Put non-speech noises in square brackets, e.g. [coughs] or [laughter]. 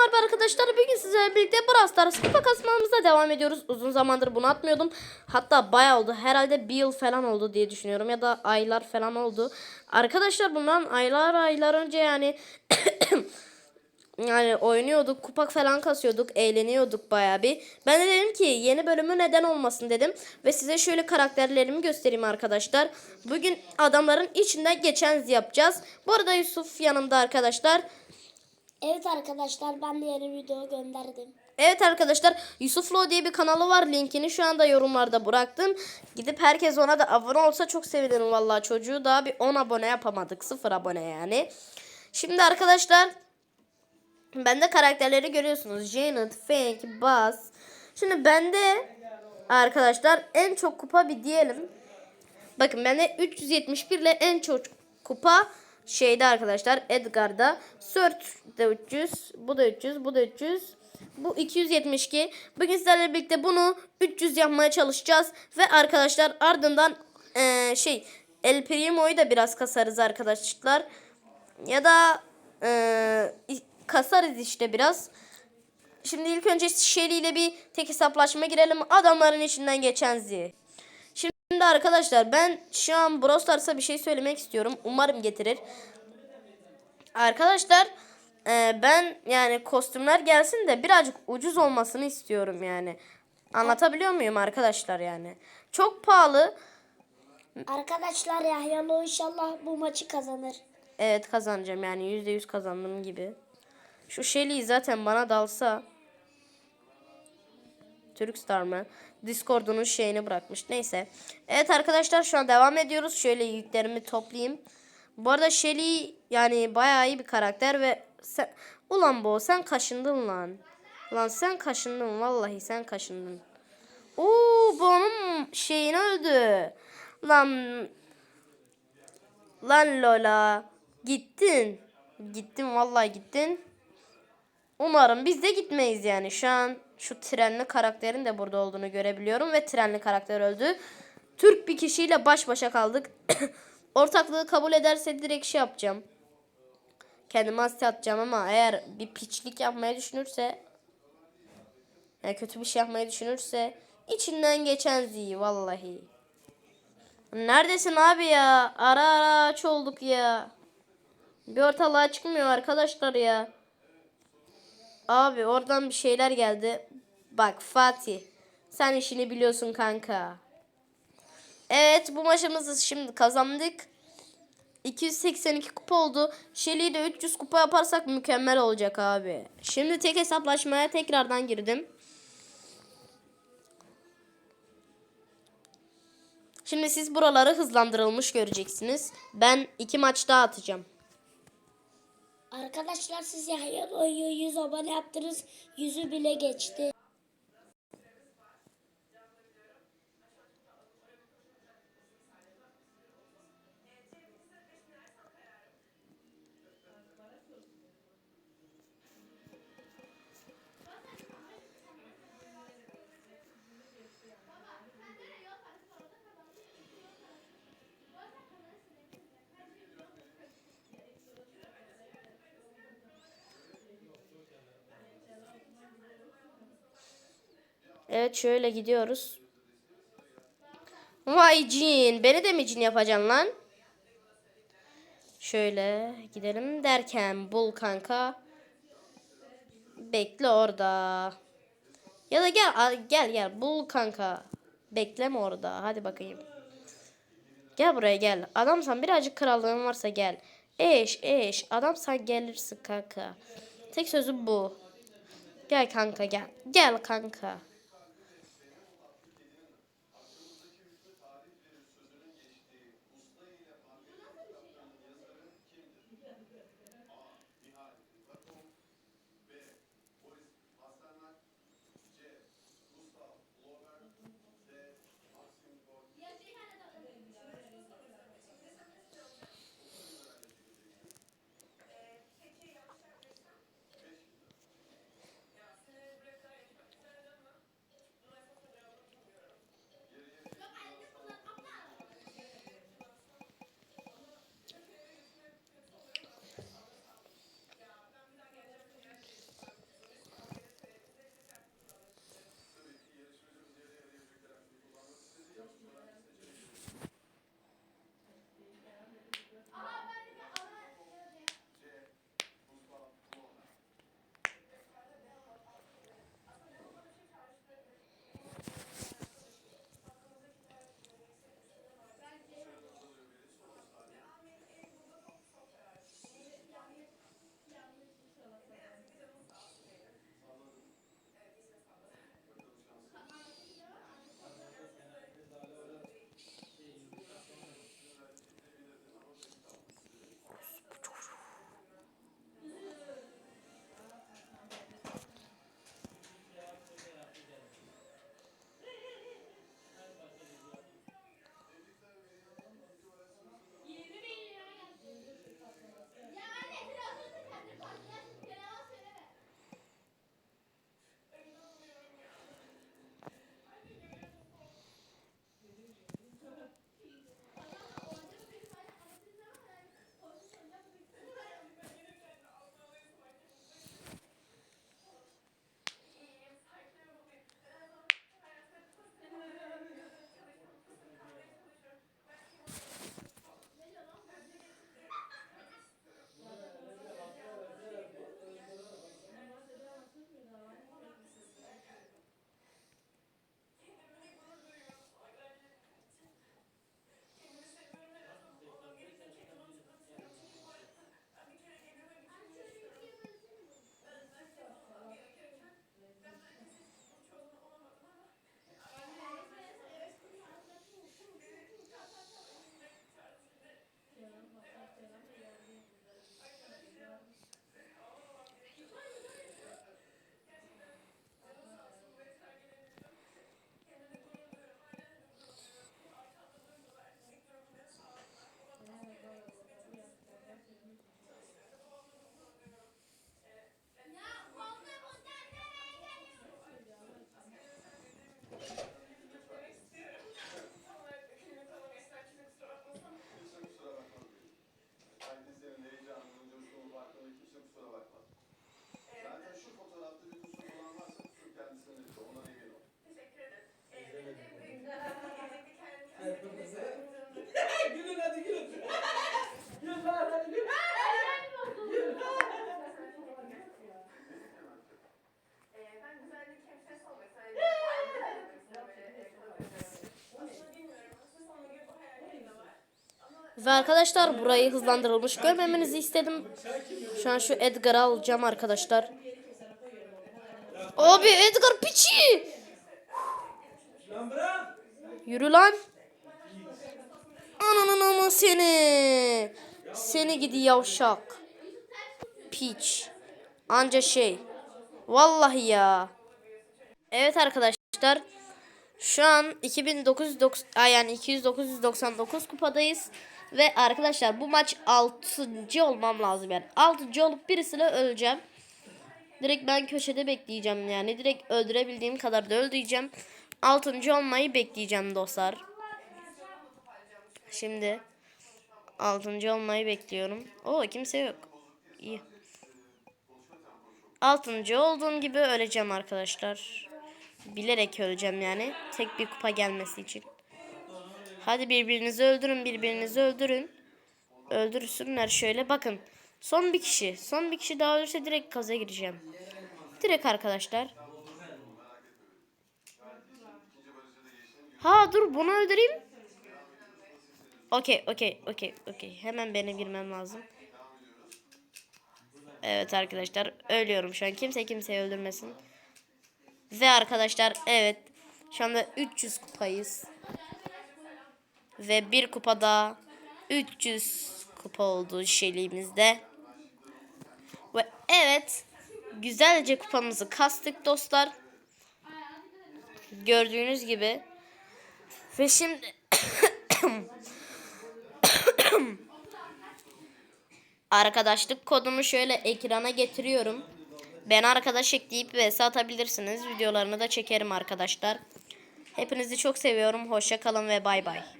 merhaba arkadaşlar. Bugün sizlerle birlikte Brawl Stars kupa kasmamıza devam ediyoruz. Uzun zamandır bunu atmıyordum. Hatta bayağı oldu. Herhalde bir yıl falan oldu diye düşünüyorum. Ya da aylar falan oldu. Arkadaşlar bundan aylar aylar önce yani [coughs] yani oynuyorduk, kupa falan kasıyorduk, eğleniyorduk bayağı bir. Ben de dedim ki yeni bölümü neden olmasın dedim. Ve size şöyle karakterlerimi göstereyim arkadaşlar. Bugün adamların içinden geçen yapacağız. Bu arada Yusuf yanımda arkadaşlar. Evet arkadaşlar ben de yeni video gönderdim. Evet arkadaşlar Yusuflo diye bir kanalı var. Linkini şu anda yorumlarda bıraktım. Gidip herkes ona da abone olsa çok sevinirim vallahi çocuğu daha bir 10 abone yapamadık. 0 abone yani. Şimdi arkadaşlar bende karakterleri görüyorsunuz. Janet, Fink, Buzz. Şimdi bende arkadaşlar en çok kupa bir diyelim. Bakın bende 371 ile en çok kupa şeyde arkadaşlar Edgar'da. Sört de 300, bu da 300, bu da 300. Bu 272. Bugün sizlerle birlikte bunu 300 yapmaya çalışacağız. Ve arkadaşlar ardından eee, şey El Primo'yu da biraz kasarız arkadaşlar. Ya da eee, kasarız işte biraz. Şimdi ilk önce Shelly ile bir tek hesaplaşma girelim. Adamların içinden geçen Z. Şimdi arkadaşlar ben şu an Brawl Stars'a bir şey söylemek istiyorum. Umarım getirir. Arkadaşlar e, ben yani kostümler gelsin de birazcık ucuz olmasını istiyorum yani. Anlatabiliyor muyum arkadaşlar yani? Çok pahalı. Arkadaşlar Yahyalı inşallah bu maçı kazanır. Evet kazanacağım yani %100 kazandım gibi. Şu Shelly zaten bana dalsa. Türkstar mı? Discord'unun şeyini bırakmış. Neyse. Evet arkadaşlar şu an devam ediyoruz. Şöyle yüklerimi toplayayım. Bu arada Shelly yani bayağı iyi bir karakter ve sen... Ulan bu sen kaşındın lan. Lan sen kaşındın vallahi sen kaşındın. Oo bu onun şeyini öldü. Lan Lan Lola gittin. Gittin vallahi gittin. Umarım biz de gitmeyiz yani. Şu an şu trenli karakterin de burada olduğunu görebiliyorum ve trenli karakter öldü. Türk bir kişiyle baş başa kaldık. [coughs] Ortaklığı kabul ederse direkt şey yapacağım. Kendime hasta atacağım ama eğer bir piçlik yapmayı düşünürse yani kötü bir şey yapmayı düşünürse içinden geçen zi vallahi. Neredesin abi ya? Ara ara aç olduk ya. Bir ortalığa çıkmıyor arkadaşlar ya. Abi oradan bir şeyler geldi. Bak Fatih. Sen işini biliyorsun kanka. Evet bu maçımızı şimdi kazandık. 282 kupa oldu. Shelly'yi de 300 kupa yaparsak mükemmel olacak abi. Şimdi tek hesaplaşmaya tekrardan girdim. Şimdi siz buraları hızlandırılmış göreceksiniz. Ben iki maç daha atacağım. Arkadaşlar siz Yahyalı'yı 100 abone yaptınız. Yüzü bile geçti. Evet şöyle gidiyoruz. Vay cin. Beni de mi cin yapacaksın lan? Şöyle gidelim derken bul kanka. Bekle orada. Ya da gel gel gel bul kanka. Bekleme orada. Hadi bakayım. Gel buraya gel. Adamsan birazcık krallığın varsa gel. Eş eş. Adamsan gelirsin kanka. Tek sözüm bu. Gel kanka gel. Gel kanka. Ve arkadaşlar burayı hızlandırılmış görmemenizi istedim. Şu an şu Edgar'ı alacağım arkadaşlar. Abi Edgar piçi. Yürü lan. Ananın ama seni. Seni gidi yavşak. Piç. Anca şey. Vallahi ya. Evet arkadaşlar. Şu an 2990 ay yani 2999 kupadayız. Ve arkadaşlar bu maç 6. olmam lazım yani. 6. olup birisiyle öleceğim. Direkt ben köşede bekleyeceğim yani. Direkt öldürebildiğim kadar da öldüreceğim. 6. olmayı bekleyeceğim dostlar. Şimdi 6. olmayı bekliyorum. Oo kimse yok. İyi. 6. olduğum gibi öleceğim arkadaşlar. Bilerek öleceğim yani. Tek bir kupa gelmesi için. Hadi birbirinizi öldürün, birbirinizi öldürün. Öldürsünler şöyle. Bakın. Son bir kişi. Son bir kişi daha ölürse direkt kaza gireceğim. Direkt arkadaşlar. Ha dur bunu öldüreyim. Okey, okey, okey, okey. Hemen benim girmem lazım. Evet arkadaşlar ölüyorum şu an. Kimse kimseyi öldürmesin. Ve arkadaşlar evet şu anda 300 kupayız. Ve bir kupada 300 kupa oldu şeyliğimizde. Ve evet güzelce kupamızı kastık dostlar. Gördüğünüz gibi. Ve şimdi [coughs] arkadaşlık kodumu şöyle ekrana getiriyorum. Ben arkadaş ekleyip vs atabilirsiniz. Videolarını da çekerim arkadaşlar. Hepinizi çok seviyorum. Hoşça kalın ve bay bay.